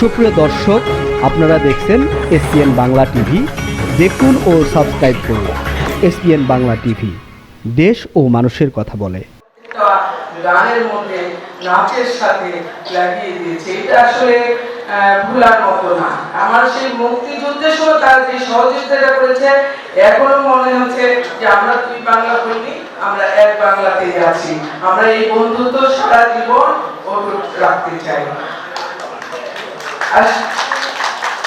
সুপ্রিয় দর্শক, আপনারা দেখছেন এসপিএন বাংলা টিভি। দেখুন ও সাবস্ক্রাইব করুন এসপিএন বাংলা টিভি। দেশ ও মানুষের কথা বলে। গানের মধ্যে নাচের সাথে লাগিয়ে দিয়েছে। এটা আসলে ভুলার মতো না। আমার সেই মুক্তিযুদ্ধের সময় তার যে সহযোগিতাটা করেছে, এখনও মনে হচ্ছে যে আমরা দুই বাংলা আমরা এক আছি। আমরা এই বন্ধুত্ব সারা জীবন অটুট রাখতে চাই।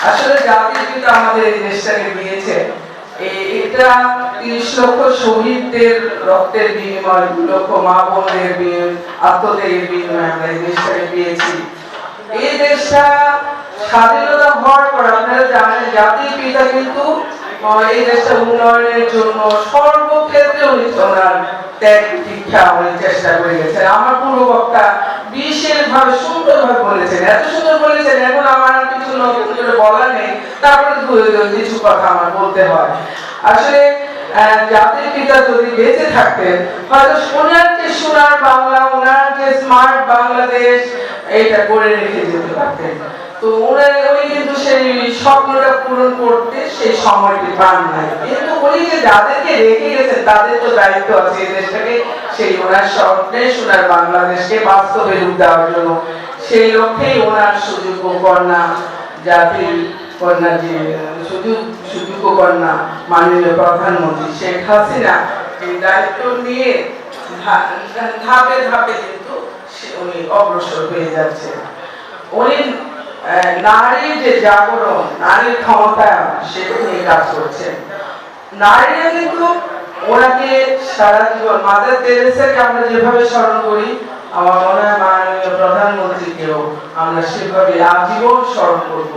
আসলে জাতির পিতা আমাদের এই দেশটাকে দিয়েছে এটা তিরিশ লক্ষ শহীদদের রক্তের বিনিময়, দু লক্ষ মা বিনিময়ে আমরা এই দেশটাকে পেয়েছি এই দেশটা স্বাধীনতা হওয়ার পর আপনারা জানেন, জাতির পিতা কিন্তু এই দেশটা উন্নয়নের জন্য সর্বক্ষেত্রে উনি ত্যাগ দীক্ষা উনি চেষ্টা করে গেছেন। আমার পূর্ব বক্তা ভাবে সুন্দর ভাবে বলেছেন, এত সুন্দর বলেছেন, এখন আমার কিছু করে বলার নেই। তারপরে কিছু কথা আমার বলতে হয়। আসলে জাতির পিতা যদি বেঁচে থাকতেন, হয়তো সোনার যে সোনার বাংলা, ওনার যে স্মার্ট বাংলাদেশ এটা করে রেখে যেতে পারতেন। তো ওনার উনি কিন্তু সেই স্বপ্নটা পূরণ করতে সেই সময়টি পান নাই কিন্তু উনি যে যাদেরকে রেখে তাদের তো দায়িত্ব আছে দেশটাকে, সেই ওনার স্বপ্নে সোনার বাংলাদেশকে বাস্তবে রূপ দেওয়ার জন্য। সেই লক্ষ্যেই ওনার সুযোগ্য কন্যা কন্যা যে, সুযোগ, সুযোগ্য কন্যা মাননীয় প্রধানমন্ত্রী শেখ হাসিনা এই দায়িত্ব নিয়ে ধাপে ধাপে কিন্তু উনি অগ্রসর হয়ে যাচ্ছে উনি নারীর যে জাগরণ, নারীর ক্ষমতায়ন সেটা নিয়ে কাজ করছেন নারীরা কিন্তু ওনাকে সারা জীবন, মাদার তেরেসাকে আমরা যেভাবে স্মরণ করি, আমার মনে হয় মাননীয় প্রধানমন্ত্রীকেও আমরা সেভাবে আজীবন স্মরণ করব।